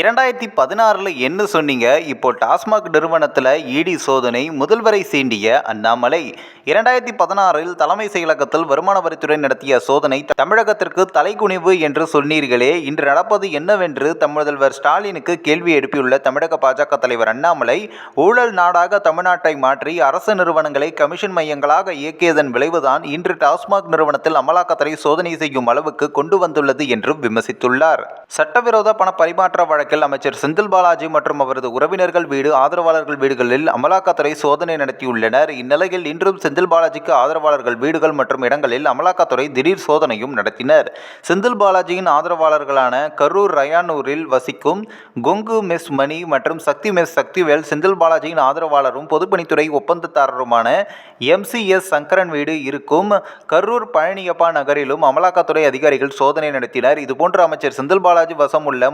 இரண்டாயிரத்தி பதினாறில் என்ன சொன்னீங்க? இப்போ டாஸ்மாக் நிறுவனத்தில் இடி சோதனை முதல்வரை சீண்டிய அண்ணாமலை. இரண்டாயிரத்தி பதினாறில் தலைமை செயலகத்தில் வருமான வரித்துறை நடத்திய சோதனை தமிழகத்திற்கு தலைக்குனிவு என்று சொன்னீர்களே. இன்று நடப்பது என்னவென்று முதல்வர் ஸ்டாலினுக்கு கேள்வி எழுப்பியுள்ள தமிழக பாஜக தலைவர் அண்ணாமலை ஊழல் நாடாக தமிழ்நாட்டை மாற்றி அரசு நிறுவனங்களை கமிஷன் மையங்களாக இயக்கியதன் விளைவுதான் இன்று டாஸ்மாக் நிறுவனத்தில் அமலாக்கத்துறை சோதனை செய்யும் அளவுக்கு கொண்டு வந்துள்ளது என்று விமர்சித்துள்ளார். சட்டவிரோத பண பரிமாற்ற வழக்கில் அமைச்சர் செந்தில் பாலாஜி மற்றும் அவரது உறவினர்கள் வீடு ஆதரவாளர்கள் வீடுகளில் அமலாக்கத்துறை சோதனை நடத்தியுள்ளனர். இந்நிலையில் இன்றும் செந்தில் பாலாஜிக்கு ஆதரவாளர்கள் வீடுகள் மற்றும் இடங்களில் அமலாக்கத்துறை திடீர் சோதனையும் நடத்தினர். செந்தில் பாலாஜியின் ஆதரவாளர்களான கரூர் ரயானூரில் வசிக்கும் கொங்கு மெஸ் மணி மற்றும் சக்தி மெஸ் சக்திவேல் செந்தில் பாலாஜியின் ஆதரவாளரும் பொதுப்பணித்துறை ஒப்பந்ததாரருமான எம் சி எஸ் சங்கரன் வீடு இருக்கும் கரூர் பழனியப்பா நகரிலும் அமலாக்கத்துறை அதிகாரிகள் சோதனை நடத்தினர். இதுபோன்ற அமைச்சர் செந்தில் பாலாஜி வசம் உள்ள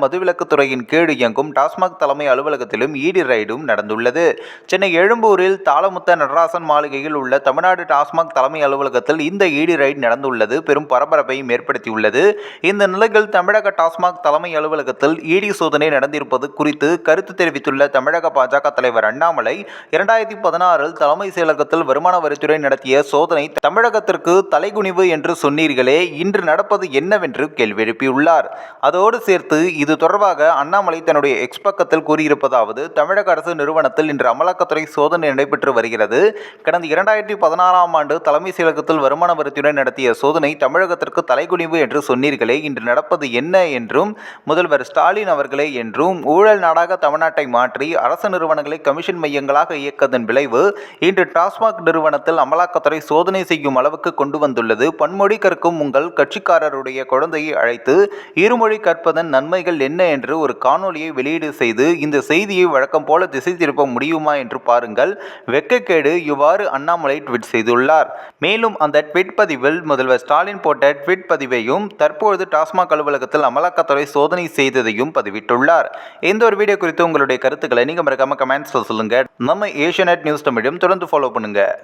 மதுவிலக்குத் கீழ் இயங்கும் டாஸ்மாக் தலைமை அலுவலகத்திலும் ஈடி ரைடும் நடந்துள்ளது. சென்னை எழும்பூரில் தாளமுத்த நடராசன் மாளிகையில் உள்ள தமிழ்நாடு டாஸ்மாக் தலைமை அலுவலகத்தில் இந்த ஈடி ரைடு நடந்துள்ளது. பெரும் பரபரப்பையும் ஏற்படுத்தியுள்ளது. இந்த நிலையில் தமிழக டாஸ்மாக் தலைமை அலுவலகத்தில் ஈடி சோதனை நடந்திருப்பது குறித்து கருத்து தெரிவித்துள்ள தமிழக பாஜக தலைவர் அண்ணாமலை இரண்டாயிரத்தி பதினாறில் தலைமை செயலகத்தில் வருமான வரித்துறை நடத்திய சோதனை தமிழகத்திற்கு தலைகுனிவு என்று சொன்னீர்களே இன்று நடப்பது என்னவென்று கேள்வி எழுப்பியுள்ளார். அதோடு சேர்த்து இது தொடர்பாக அண்ணாமலை தன்னுடைய எக்ஸ் பக்கத்தில் கூறியிருப்பதாவது தமிழக அரசு நிறுவனத்தில் இன்று அமலாக்கத்துறை சோதனை நடைபெற்று வருகிறது. கடந்த இரண்டாயிரத்தி பதினாறாம் ஆண்டு தலைமை செயலகத்தில் வருமான வரித்துடன் நடத்திய சோதனை தமிழகத்திற்கு தலைகுனிவு என்று சொன்னீர்களே இன்று நடப்பது என்ன என்றும் முதல்வர் ஸ்டாலின் அவர்களே என்றும் ஊழல் நாடாக தமிழ்நாட்டை மாற்றி அரசு நிறுவனங்களை கமிஷன் மையங்களாக இயக்கதன் விளைவு இன்று டாஸ்மாக் நிறுவனத்தில் அமலாக்கத்துறை சோதனை செய்யும் அளவுக்கு கொண்டு வந்துள்ளது. பன்மொழி கற்கும் உங்கள் கட்சிக்காரருடைய குழந்தையை அழைத்து இருமொழி கற்பதன் நன்மைகள் என்ன என்று ஒரு காணொலியை வெளியீடு செய்து இந்த செய்தியை வழக்கம் போல திசை திருப்ப முடியுமா என்று பாருங்கள். வெக்கக்கேடு இவ்வாறு அண்ணாமலை ட்வீட் செய்துள்ளார். மேலும் அந்த ட்வீட் பதிவில் முதல்வர் ஸ்டாலின் போட்ட ட்வீட் பதிவையும் தற்பொழுது டாஸ்மாக் அலுவலகத்தில் அமலாக்கத்துறை சோதனை செய்ததையும் பதிவிட்டுள்ளார். இந்த ஒரு வீடியோ குறித்து உங்களுடைய கருத்துக்களை நீங்கள் மறக்காம கமெண்ட்ஸில் சொல்லுங்க. நம்ம ஏஷியநெட் நியூஸ் தமிழும் தொடர்ந்து ஃபாலோ பண்ணுங்கள்